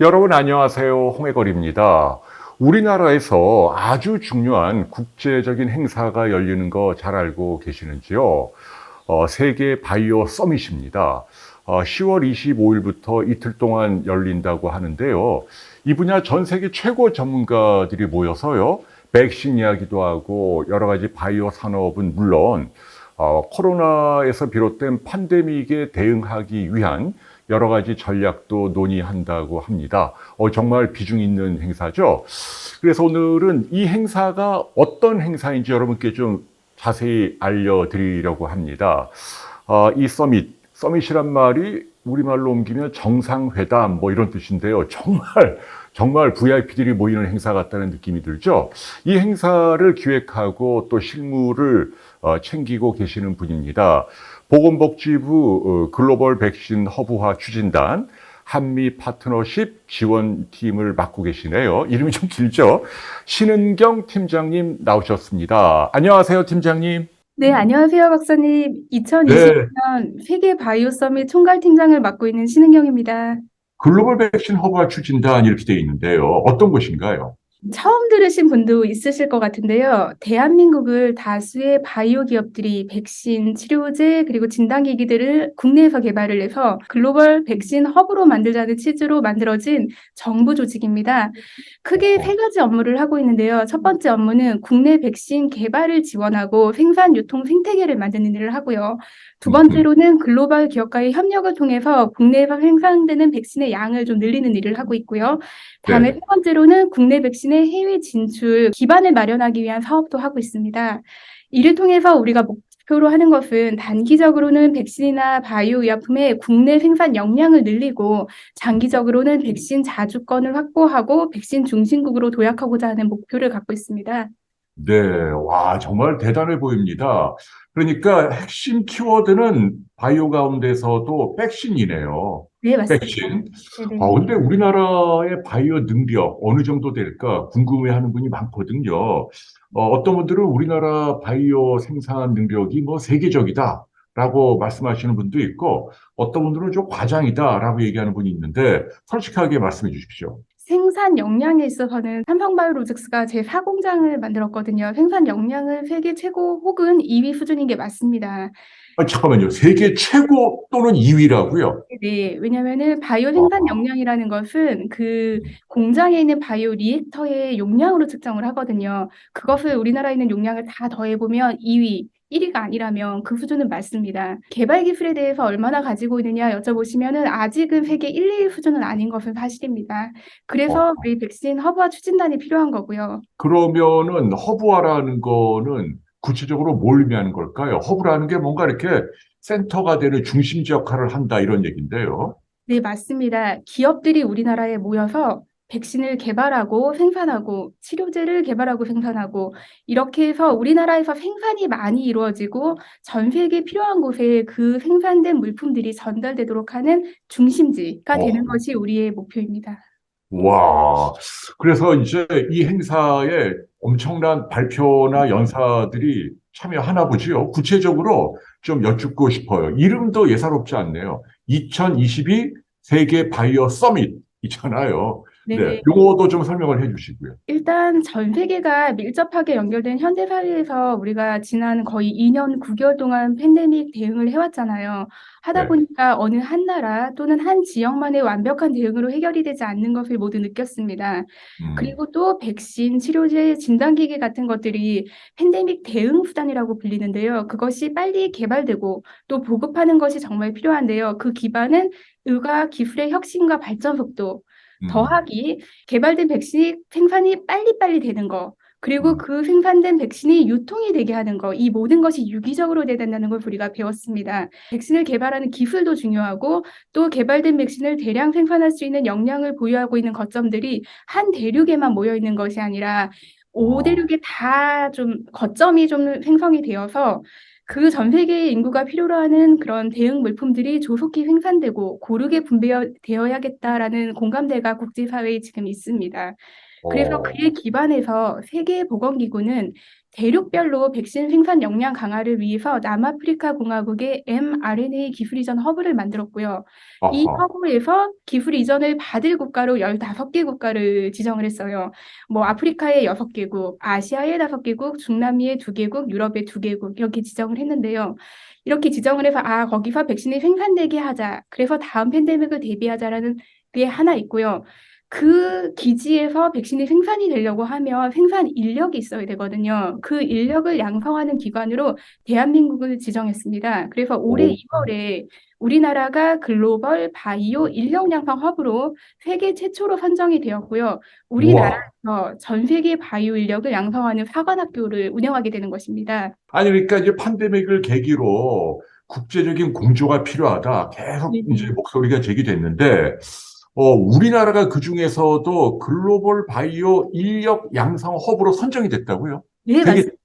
여러분 안녕하세요. 홍해걸입니다. 우리나라에서 아주 중요한 국제적인 행사가 열리는 거 잘 알고 계시는지요? 어, 세계 바이오 서밋입니다. 어, 10월 25일부터 이틀 동안 열린다고 하는데요. 이 분야 전 세계 최고 전문가들이 모여서요. 백신 이야기도 하고 여러 가지 바이오 산업은 물론 어, 코로나에서 비롯된 팬데믹에 대응하기 위한 여러 가지 전략도 논의한다고 합니다. 어, 정말 비중 있는 행사죠. 그래서 오늘은 이 행사가 어떤 행사인지 여러분께 좀 자세히 알려드리려고 합니다. 어, 이 서밋, 서밋이란 말이 우리말로 옮기면 정상회담 뭐 이런 뜻인데요. 정말 정말 VIP들이 모이는 행사 같다는 느낌이 들죠. 이 행사를 기획하고 또 실무를 어, 챙기고 계시는 분입니다. 보건복지부 어, 글로벌 백신 허브화 추진단 한미 파트너십 지원팀을 맡고 계시네요. 이름이 좀 길죠? 신은경 팀장님 나오셨습니다. 안녕하세요, 팀장님. 네, 안녕하세요, 박사님. 2020년 세계 바이오 서밋 총괄 팀장을 맡고 있는 신은경입니다. 글로벌 백신 허브화 추진단 이렇게 되어 있는데요. 어떤 곳인가요? 처음 들으신 분도 있으실 것 같은데요. 대한민국을 다수의 바이오 기업들이 백신, 치료제, 그리고 진단기기들을 국내에서 개발을 해서 글로벌 백신 허브로 만들자는 취지로 만들어진 정부 조직입니다. 크게 세 가지 업무를 하고 있는데요. 첫 번째 업무는 국내 백신 개발을 지원하고 생산, 유통, 생태계를 만드는 일을 하고요. 두 번째로는 글로벌 기업과의 협력을 통해서 국내에서 생산되는 백신의 양을 좀 늘리는 일을 하고 있고요. 다음에 네. 세 번째로는 국내 백신 의 해외 진출 기반을 마련하기 위한 사업도 하고 있습니다. 이를 통해서 우리가 목표로 하는 것은 단기적으로는 백신이나 바이오 의약품의 국내 생산 역량을 늘리고 장기적으로는 백신 자주권을 확보하고 백신 중심국으로 도약하고자 하는 목표를 갖고 있습니다. 네, 와, 정말 대단해 보입니다. 그러니까 핵심 키워드는 바이오 가운데서도 백신이네요. 네, 맞습니다. 백신. 네네. 아, 근데 우리나라의 바이오 능력 어느 정도 될까 궁금해하는 분이 많거든요. 어, 어떤 분들은 우리나라 바이오 생산 능력이 뭐 세계적이다 라고 말씀하시는 분도 있고, 어떤 분들은 좀 과장이다라고 얘기하는 분이 있는데, 솔직하게 말씀해 주십시오. 생산 역량에 있어서는 삼성바이오로직스가 제 4공장을 만들었거든요. 생산 역량은 세계 최고 혹은 2위 수준인 게 맞습니다. 아, 잠깐만요. 세계 최고 또는 2위라고요? 네, 왜냐면은 바이오 생산 아. 역량이라는 것은 그 공장에 있는 바이오 리액터의 용량으로 측정을 하거든요. 그것을 우리나라에 있는 용량을 다 더해보면 2위, 1위가 아니라면 그 수준은 맞습니다. 개발 기술에 대해서 얼마나 가지고 있느냐 여쭤보시면은 아직은 세계 1, 2위 수준은 아닌 것은 사실입니다. 그래서 어. 우리 백신 허브화 추진단이 필요한 거고요. 그러면은 허브화라는 거는 구체적으로 뭘 의미하는 걸까요? 허브라는 게 뭔가 이렇게 센터가 되는 중심지 역할을 한다 이런 얘기인데요. 네, 맞습니다. 기업들이 우리나라에 모여서 백신을 개발하고 생산하고 치료제를 개발하고 생산하고 이렇게 해서 우리나라에서 생산이 많이 이루어지고 전 세계에 필요한 곳에 그 생산된 물품들이 전달되도록 하는 중심지가 되는 어. 것이 우리의 목표입니다. 와, 그래서 이제 이 행사에 엄청난 발표나 연사들이 참여하나 보지요. 구체적으로 좀 여쭙고 싶어요. 이름도 예사롭지 않네요. 2022 세계 바이오 서밋 있잖아요. 네. 요거도 좀 설명을 해 주시고요. 일단 전 세계가 밀접하게 연결된 현대 사회에서 우리가 지난 거의 2년 9개월 동안 팬데믹 대응을 해왔잖아요. 하다 네. 보니까 어느 한 나라 또는 한 지역만의 완벽한 대응으로 해결이 되지 않는 것을 모두 느꼈습니다. 음, 그리고 또 백신, 치료제, 진단기기 같은 것들이 팬데믹 대응 수단이라고 불리는데요. 그것이 빨리 개발되고 또 보급하는 것이 정말 필요한데요. 그 기반은 의과 기술의 혁신과 발전 속도, 음, 더하기 개발된 백신이 생산이 빨리빨리 되는 거, 그리고 음. 그 생산된 백신이 유통이 되게 하는 거, 이 모든 것이 유기적으로 돼야 된다는 걸 우리가 배웠습니다. 백신을 개발하는 기술도 중요하고 또 개발된 백신을 대량 생산할 수 있는 역량을 보유하고 있는 거점들이 한 대륙에만 모여 있는 것이 아니라 오 어. 대륙에 다 좀 거점이 좀 생성이 되어서 그 전 세계의 인구가 필요로 하는 그런 대응 물품들이 조속히 생산되고 고르게 분배되어야겠다라는 공감대가 국제사회에 지금 있습니다. 그래서 어, 그에 기반해서 세계보건기구는 대륙별로 백신 생산 역량 강화를 위해서 남아프리카 공화국의 mRNA 기술 이전 허브를 만들었고요. 이 아하. 허브에서 기술 이전을 받을 국가로 15개 국가를 지정을 했어요. 뭐 아프리카의 6개국, 아시아의 5개국, 중남미의 2개국, 유럽의 2개국 이렇게 지정을 했는데요. 이렇게 지정을 해서 아, 거기서 백신이 생산되게 하자. 그래서 다음 팬데믹을 대비하자라는 게 하나 있고요. 그 기지에서 백신이 생산이 되려고 하면 생산 인력이 있어야 되거든요. 그 인력을 양성하는 기관으로 대한민국을 지정했습니다. 그래서 올해 오. 2월에 우리나라가 글로벌 바이오 인력 양성 허브로 세계 최초로 선정이 되었고요. 우리나라에서 전 세계 바이오 인력을 양성하는 사관학교를 운영하게 되는 것입니다. 아니, 그러니까 이제 팬데믹을 계기로 국제적인 공조가 필요하다. 계속 네. 이제 목소리가 제기됐는데, 어, 우리나라가 그 중에서도 글로벌 바이오 인력 양성 허브로 선정이 됐다고요? 네, 맞습니다.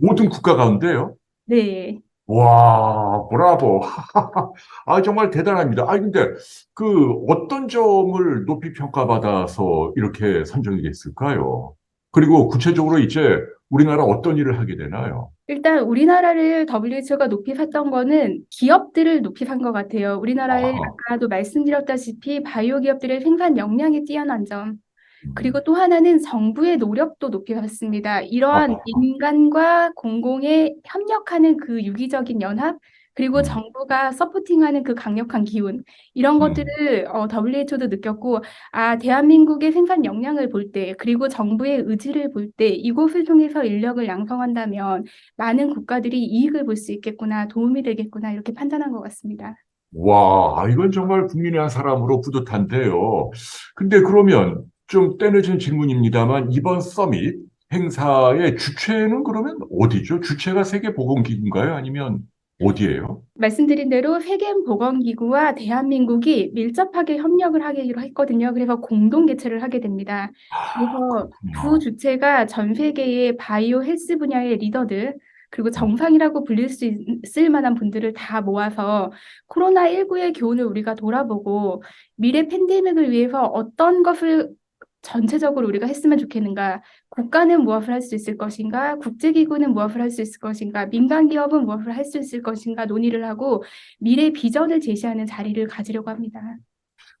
모든 국가 가운데요? 네. 와, 브라보. 아, 정말 대단합니다. 아, 근데 그 어떤 점을 높이 평가받아서 이렇게 선정이 됐을까요? 그리고 구체적으로 이제 우리나라 어떤 일을 하게 되나요? 일단 우리나라를 WHO가 높이 샀던 거는 기업들을 높이 산 것 같아요. 우리나라의 아하. 아까도 말씀드렸다시피 바이오 기업들의 생산 역량이 뛰어난 점, 음. 그리고 또 하나는 정부의 노력도 높이 샀습니다. 이러한 아하. 인간과 공공의 협력하는 그 유기적인 연합, 그리고 음. 정부가 서포팅하는 그 강력한 기운, 이런 음. 것들을 어, WHO도 느꼈고, 아, 대한민국의 생산 역량을 볼 때, 그리고 정부의 의지를 볼 때, 이곳을 통해서 인력을 양성한다면 많은 국가들이 이익을 볼 수 있겠구나, 도움이 되겠구나, 이렇게 판단한 것 같습니다. 와, 아, 이건 정말 국민의 한 사람으로 뿌듯한데요. 근데 그러면 좀 때늦은 질문입니다만 이번 서밋 행사의 주체는 그러면 어디죠? 주체가 세계보건기구인가요? 아니면 어디예요? 말씀드린 대로 세계 보건기구와 대한민국이 밀접하게 협력을 하기로 했거든요. 그래서 공동 개최를 하게 됩니다. 아, 그래서 두. 주체가 전 세계의 바이오 헬스 분야의 리더들, 그리고 정상이라고 불릴 수 있을 만한 분들을 다 모아서 코로나19의 교훈을 우리가 돌아보고 미래 팬데믹을 위해서 어떤 것을 전체적으로 우리가 했으면 좋겠는가? 국가는 무엇을 할 수 있을 것인가? 국제기구는 무엇을 할 수 있을 것인가? 민간 기업은 무엇을 할 수 있을 것인가? 논의를 하고 미래 비전을 제시하는 자리를 가지려고 합니다.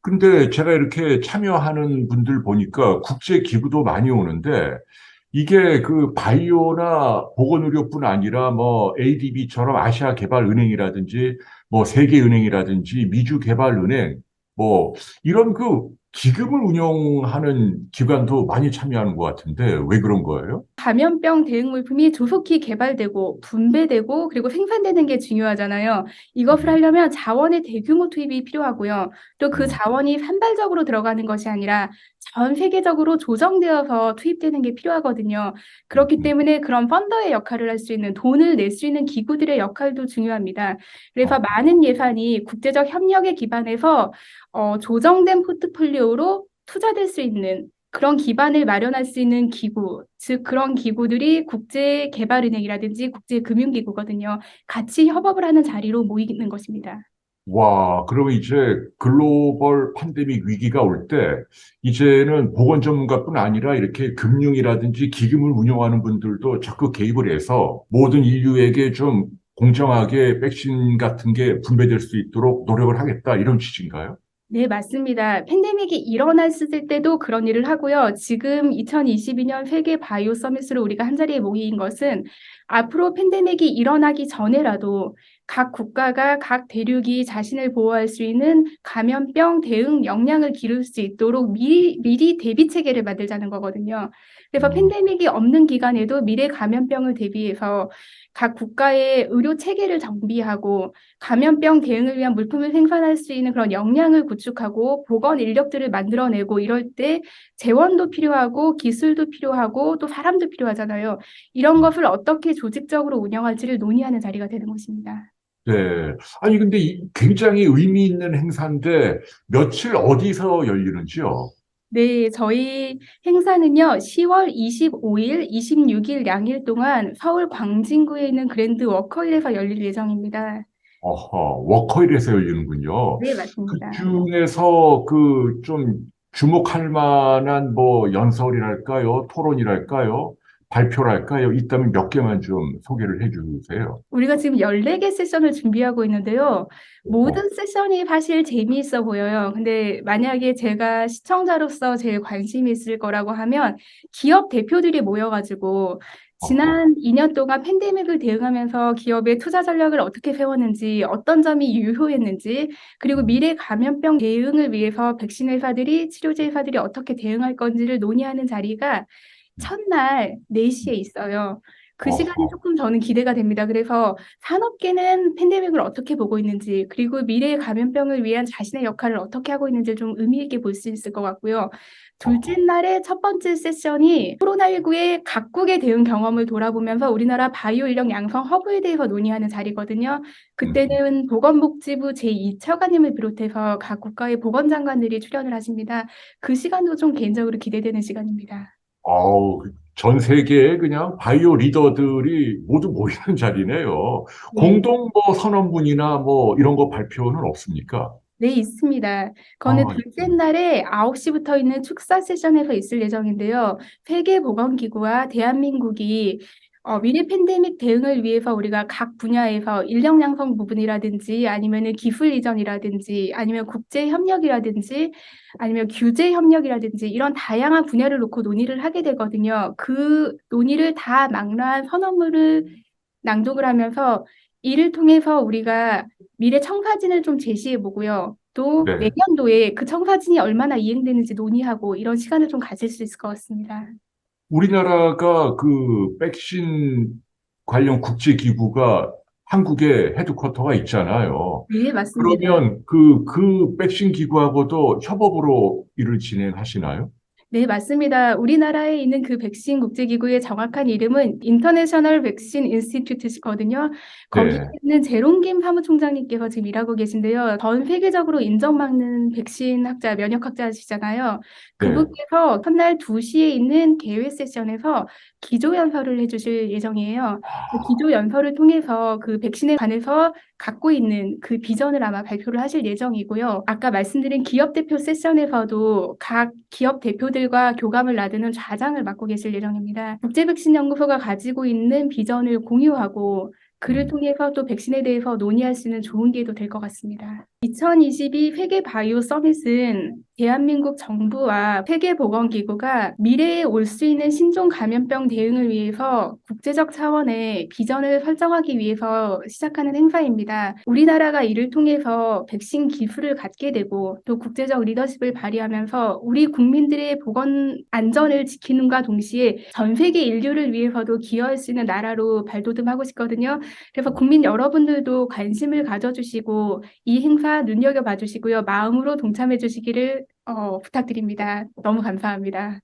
근데 제가 이렇게 참여하는 분들 보니까 국제기구도 많이 오는데 이게 그 바이오나 보건의료뿐 아니라 뭐 ADB처럼 아시아 개발은행이라든지 뭐 세계은행이라든지 미주 개발은행 뭐 이런 그 기금을 운영하는 기관도 많이 참여하는 것 같은데 왜 그런 거예요? 감염병 대응 물품이 조속히 개발되고 분배되고 그리고 생산되는 게 중요하잖아요. 이것을 하려면 자원의 대규모 투입이 필요하고요. 또그 음. 자원이 산발적으로 들어가는 것이 아니라 전 세계적으로 조정되어서 투입되는 게 필요하거든요. 그렇기 음. 때문에 그런 펀더의 역할을 할 수 있는 돈을 낼 수 있는 기구들의 역할도 중요합니다. 그래서 어. 많은 예산이 국제적 협력에 기반해서 어, 조정된 포트폴리오로 투자될 수 있는 그런 기반을 마련할 수 있는 기구, 즉 그런 기구들이 국제개발은행이라든지 국제금융기구거든요. 같이 협업을 하는 자리로 모이는 것입니다. 와, 그러면 이제 글로벌 팬데믹 위기가 올 때 이제는 보건 전문가뿐 아니라 이렇게 금융이라든지 기금을 운영하는 분들도 적극 개입을 해서 모든 인류에게 좀 공정하게 백신 같은 게 분배될 수 있도록 노력을 하겠다 이런 취지인가요? 네, 맞습니다. 팬데믹이 일어났을 때도 그런 일을 하고요. 지금 2022년 세계 바이오 서밋으로 우리가 한 자리에 모인 것은 앞으로 팬데믹이 일어나기 전에라도 각 국가가 각 대륙이 자신을 보호할 수 있는 감염병 대응 역량을 기를 수 있도록 미리, 미리 대비 체계를 만들자는 거거든요. 그래서 음. 팬데믹이 없는 기간에도 미래 감염병을 대비해서 각 국가의 의료 체계를 정비하고 감염병 대응을 위한 물품을 생산할 수 있는 그런 역량을 구축하고 보건 인력들을 만들어내고 이럴 때 재원도 필요하고 기술도 필요하고 또 사람도 필요하잖아요. 이런 것을 어떻게 조직적으로 운영할지를 논의하는 자리가 되는 것입니다. 네. 아니, 근데 이 굉장히 의미 있는 행사인데 며칠 어디서 열리는지요? 네, 저희 행사는요, 10월 25일, 26일 양일 동안 서울 광진구에 있는 그랜드 워커힐에서 열릴 예정입니다. 어허, 워커힐에서 열리는군요. 네, 그 맞습니다. 중에서 그 좀 주목할 만한 뭐 연설이랄까요? 토론이랄까요? 발표랄까요? 있다면 몇 개만 좀 소개를 해 주세요. 우리가 지금 14개 세션을 준비하고 있는데요. 모든 세션이 사실 재미있어 보여요. 근데 만약에 제가 시청자로서 제일 관심이 있을 거라고 하면 기업 대표들이 모여가지고 지난 2년 동안 팬데믹을 대응하면서 기업의 투자 전략을 어떻게 세웠는지, 어떤 점이 유효했는지, 그리고 미래 감염병 대응을 위해서 백신 회사들이, 치료제 회사들이 어떻게 대응할 건지를 논의하는 자리가 첫날 4시에 있어요. 그 시간이 어허. 조금 저는 기대가 됩니다. 그래서 산업계는 팬데믹을 어떻게 보고 있는지, 그리고 미래의 감염병을 위한 자신의 역할을 어떻게 하고 있는지 좀 의미 있게 볼 수 있을 것 같고요. 둘째 날의 첫 번째 세션이 코로나19의 각국의 대응 경험을 돌아보면서 우리나라 바이오 인력 양성 허브에 대해서 논의하는 자리거든요. 그때는 보건복지부 제2차관님을 비롯해서 각 국가의 보건장관들이 출연을 하십니다. 그 시간도 좀 개인적으로 기대되는 시간입니다. 어우, 전 세계의 그냥 바이오 리더들이 모두 모이는 자리네요. 네. 공동 뭐 선언문이나 뭐 이런 거 발표는 없습니까? 네, 있습니다. 그거는 아, 둘째 날에 9시부터 있는 축사 세션에서 있을 예정인데요. 세계보건기구와 대한민국이 어, 미래 팬데믹 대응을 위해서 우리가 각 분야에서 인력 양성 부분이라든지 아니면은 기술 이전이라든지 아니면 국제 협력이라든지 아니면 규제 협력이라든지 이런 다양한 분야를 놓고 논의를 하게 되거든요. 그 논의를 다 망라한 선언문을 낭독을 하면서 이를 통해서 우리가 미래 청사진을 좀 제시해 보고요. 또 네. 내년도에 그 청사진이 얼마나 이행되는지 논의하고 이런 시간을 좀 가질 수 있을 것 같습니다. 우리나라가 그 백신 관련 국제기구가 한국에 헤드쿼터가 있잖아요. 네, 맞습니다. 그러면 그, 그 백신 기구하고도 협업으로 일을 진행하시나요? 네, 맞습니다. 우리나라에 있는 그 백신 국제기구의 정확한 이름은 인터내셔널 백신 인스티튜트거든요. 거기에 네. 있는 제롬 김 사무총장님께서 지금 일하고 계신데요. 전 세계적으로 인정받는 백신 학자, 면역 학자시잖아요. 네. 그분께서 첫날 2시에 있는 개회 세션에서 기조 연설을 해주실 예정이에요. 그 기조 연설을 통해서 그 백신에 관해서 갖고 있는 그 비전을 아마 발표를 하실 예정이고요. 아까 말씀드린 기업 대표 세션에서도 각 기업 대표들과 교감을 나누는 좌장을 맡고 계실 예정입니다. 국제백신연구소가 가지고 있는 비전을 공유하고 그를 음. 통해서 또 백신에 대해서 논의할 수 있는 좋은 기회도 될 것 같습니다. 2022 세계 바이오 서밋은 대한민국 정부와 세계보건기구가 미래에 올 수 있는 신종 감염병 대응을 위해서 국제적 차원의 비전을 설정하기 위해서 시작하는 행사입니다. 우리나라가 이를 통해서 백신 기술을 갖게 되고 또 국제적 리더십을 발휘하면서 우리 국민들의 보건 안전을 지키는과 동시에 전 세계 인류를 위해서도 기여할 수 있는 나라로 발돋움하고 싶거든요. 그래서 국민 여러분들도 관심을 가져주시고 이 눈여겨봐 주시고요. 마음으로 동참해 주시기를 어, 부탁드립니다. 너무 감사합니다.